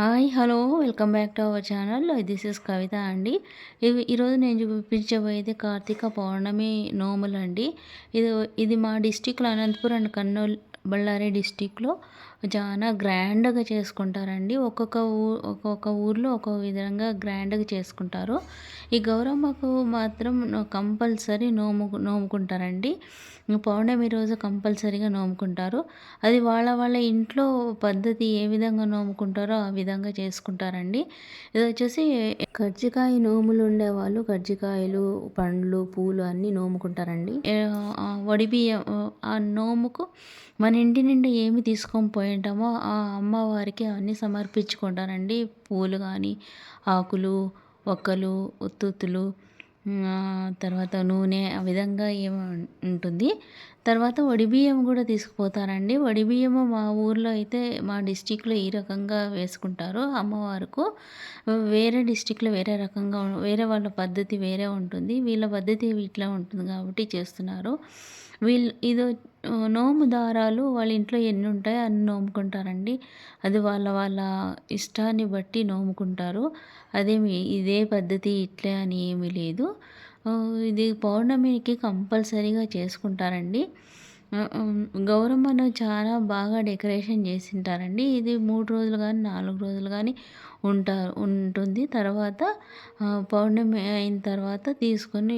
Hi hello welcome back to our channel. This is Kavitha అండి. ఇవి ఈరోజు నేను చూపించబోయేది కార్తీక పౌర్ణమి నోములు అండి ఇది ఇది మా డిస్టిక్లో అనంతపురం అండ్ కర్నూలు బళ్ళారి డిస్టిక్లో చాలా గ్రాండ్గా చేసుకుంటారండి. ఒక్కొక్క ఊ ఒక్కొక్క ఊర్లో ఒక్కొక్క విధంగా గ్రాండ్గా చేసుకుంటారు. ఈ గౌరమ్మకు మాత్రం కంపల్సరీ నోము నోముకుంటారండి. పౌర్ణమి రోజు కంపల్సరీగా నోముకుంటారు. అది వాళ్ళ వాళ్ళ ఇంట్లో పద్ధతి ఏ విధంగా నోముకుంటారో ఆ విధంగా చేసుకుంటారండి. ఇది వచ్చేసి కజ్జికాయ నోములు ఉండేవాళ్ళు కజ్జికాయలు పండ్లు పూలు అన్నీ నోముకుంటారండి. వడిబియ్యం ఆ నోముకు మన ఇంటి నుండి ఏమి తీసుకొని పోయి ఉంటామో ఆ అమ్మవారికి అవన్నీ సమర్పించుకుంటారండి. పూలు కానీ ఆకులు ఒక్కలు ఉత్తుత్తులు తర్వాత నూనె ఆ విధంగా ఏమో ఉంటుంది. తర్వాత వడిబియ్యం కూడా తీసుకుపోతారండి. వడిబియ్యము మా ఊర్లో అయితే మా డిస్టిక్లో ఈ రకంగా వేసుకుంటారు అమ్మవారుకు. వేరే డిస్టిక్లో వేరే రకంగా వేరే వాళ్ళ పద్ధతి వేరే ఉంటుంది. వీళ్ళ పద్ధతి ఇట్లా ఉంటుంది కాబట్టి చేస్తున్నారు. వీళ్ళు ఇది నోము దారాలు వాళ్ళ ఇంట్లో ఎన్ని ఉంటాయో అన్ని నోముకుంటారండి. అది వాళ్ళ వాళ్ళ ఇష్టాన్ని బట్టి నోముకుంటారు. అదేమి ఇదే పద్ధతి ఇట్లే అని ఏమీ లేదు. ఇది పౌర్ణమికి కంపల్సరీగా చేసుకుంటారండి. గౌరమ్మను చాలా బాగా డెకరేషన్ చేసింటారండి. ఇది మూడు రోజులు కానీ నాలుగు రోజులు కానీ ఉంటారు ఉంటుంది. తర్వాత పౌర్ణమి అయిన తర్వాత తీసుకొని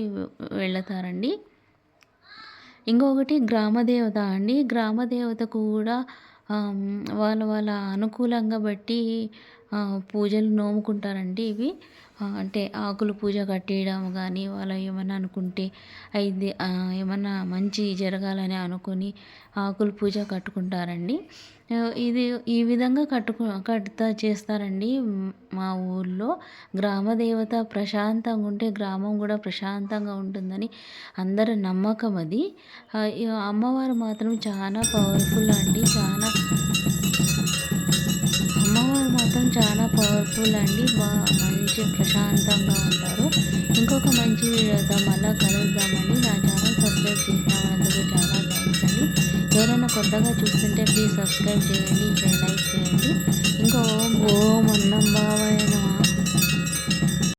వెళతారండి. ఇంకొకటి గ్రామదేవత అండి. గ్రామదేవతకు కూడా వాళ్ళ వాళ్ళ అనుకూలంగా బట్టి పూజలు నోముకుంటారండి ఇవి. అంటే ఆకులు పూజ కట్టేయడం కానీ వాళ్ళు ఏమన్నా అనుకుంటే అయితే ఏమన్నా మంచి జరగాలని అనుకొని ఆకులు పూజ కట్టుకుంటారండి. ఇది ఈ విధంగా కట్టుకు కట్టుతా చేస్తారండి మా ఊళ్ళో గ్రామ దేవత ప్రశాంతంగా ఉంటే గ్రామం కూడా ప్రశాంతంగా ఉంటుందని అందరి నమ్మకం అది. అమ్మవారు మాత్రం చాలా పవర్ఫుల్ అండి చాలా మాత్రం చాలా పవర్ఫుల్ అండి. బాగా మంచి ప్రశాంతంగా ఉంటారు. ఇంకొక మంచి వీడియోతో మళ్ళీ కలుద్దామండి. నా ఛానల్ సబ్స్క్రైబ్ చేసినందుకు చాలా థ్యాంక్స్ అండి. ఎవరైనా కొత్తగా చూస్తుంటే ప్లీజ్ సబ్స్క్రైబ్ చేయండి. లైక్ చేయండి.